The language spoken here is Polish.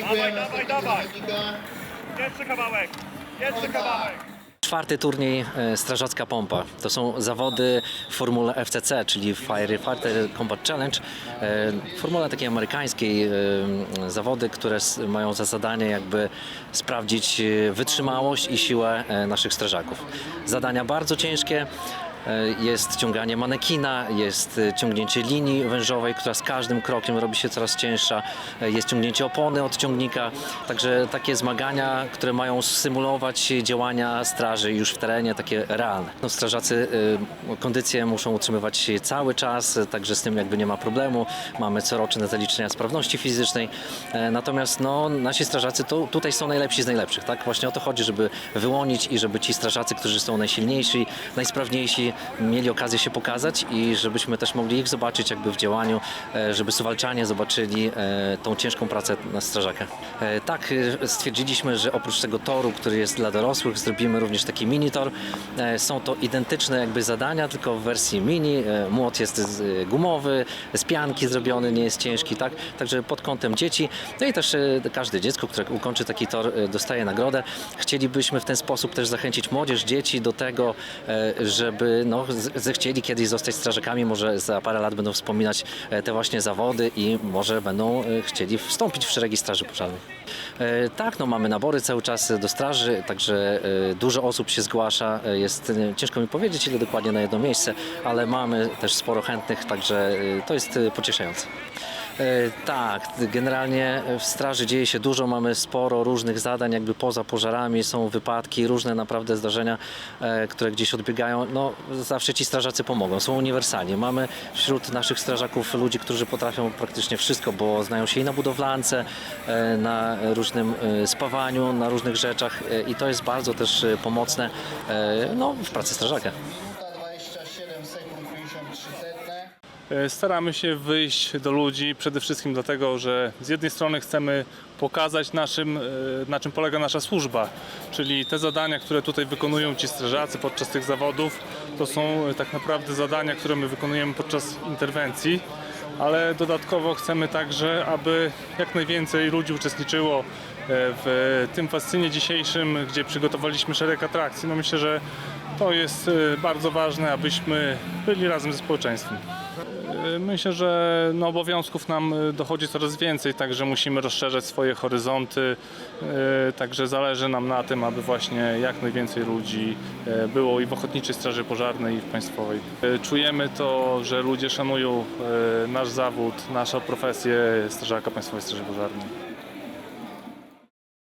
Dawaj, dawaj, dawaj. Jeszcze kawałek. Jeszcze kawałek. Czwarty turniej e, Strażacka Pompa. To są zawody w formule FCC, czyli Firefighter Combat Challenge. E, Formule takiej amerykańskiej, e, zawody, które mają za zadanie jakby sprawdzić wytrzymałość i siłę naszych strażaków. Zadania bardzo ciężkie. E, Jest ciąganie manekina, jest e, ciągnięcie linii wężowej, która z każdym krokiem robi się coraz cięższa. E, Jest ciągnięcie opony od ciągnika. Także takie zmagania, które mają symulować działania straży już w terenie, takie realne. No, strażacy kondycję muszą utrzymywać cały czas, także z tym jakby nie ma problemu. Mamy coroczne zaliczenia sprawności fizycznej. Natomiast no, nasi strażacy to tutaj są najlepsi z najlepszych. Tak? Właśnie o to chodzi, żeby wyłonić i żeby ci strażacy, którzy są najsilniejsi, najsprawniejsi, mieli okazję się pokazać i żebyśmy też mogli ich zobaczyć jakby w działaniu, e, żeby suwalczanie zobaczyli e, tą ciężką pracę na strażaka. E, Tak, stwierdziliśmy, że oprócz tego toru, który jest dla dorosłych, zrobimy również taki mini tor. Są to identyczne jakby zadania, tylko w wersji mini. Młot jest gumowy, z pianki zrobiony, nie jest ciężki, tak? Także pod kątem dzieci. No i też każde dziecko, które ukończy taki tor, dostaje nagrodę. Chcielibyśmy w ten sposób też zachęcić młodzież, dzieci do tego, żeby no, zechcieli kiedyś zostać strażakami. Może za parę lat będą wspominać e, te właśnie zawody i może będą e, chcieli wstąpić w szeregi Straży Pożarnej. E, Tak, no mamy nabory cały czas do straży, także dużo osób się zgłasza. Jest ciężko mi powiedzieć, ile dokładnie na jedno miejsce, ale mamy też sporo chętnych, także to jest pocieszające. E, Tak, generalnie w straży dzieje się dużo, mamy sporo różnych zadań, jakby poza pożarami są wypadki, różne naprawdę zdarzenia, e, które gdzieś odbiegają. No, zawsze ci strażacy pomogą, są uniwersalni. Mamy wśród naszych strażaków ludzi, którzy potrafią praktycznie wszystko, bo znają się i na budowlance, e, na różnym spawaniu, na różnych rzeczach i to jest bardzo też pomocne no, w pracy strażaka. Minuta 27 sekund 53 setne. E, Staramy się wyjść do ludzi przede wszystkim dlatego, że z jednej strony chcemy pokazać naszym, e, na czym polega nasza służba, czyli te zadania, które tutaj wykonują ci strażacy podczas tych zawodów, to są e, tak naprawdę zadania, które my wykonujemy podczas interwencji, ale dodatkowo chcemy także, aby jak najwięcej ludzi uczestniczyło w tym fascynie dzisiejszym, gdzie przygotowaliśmy szereg atrakcji. No myślę, że to jest e, bardzo ważne, abyśmy byli razem ze społeczeństwem. E, Myślę, że no, obowiązków nam e, dochodzi coraz więcej, także musimy rozszerzać swoje horyzonty. E, Także zależy nam na tym, aby właśnie jak najwięcej ludzi e, było i w Ochotniczej Straży Pożarnej, i w Państwowej. E, Czujemy to, że ludzie szanują e, nasz zawód, naszą profesję strażaka Państwowej Straży Pożarnej.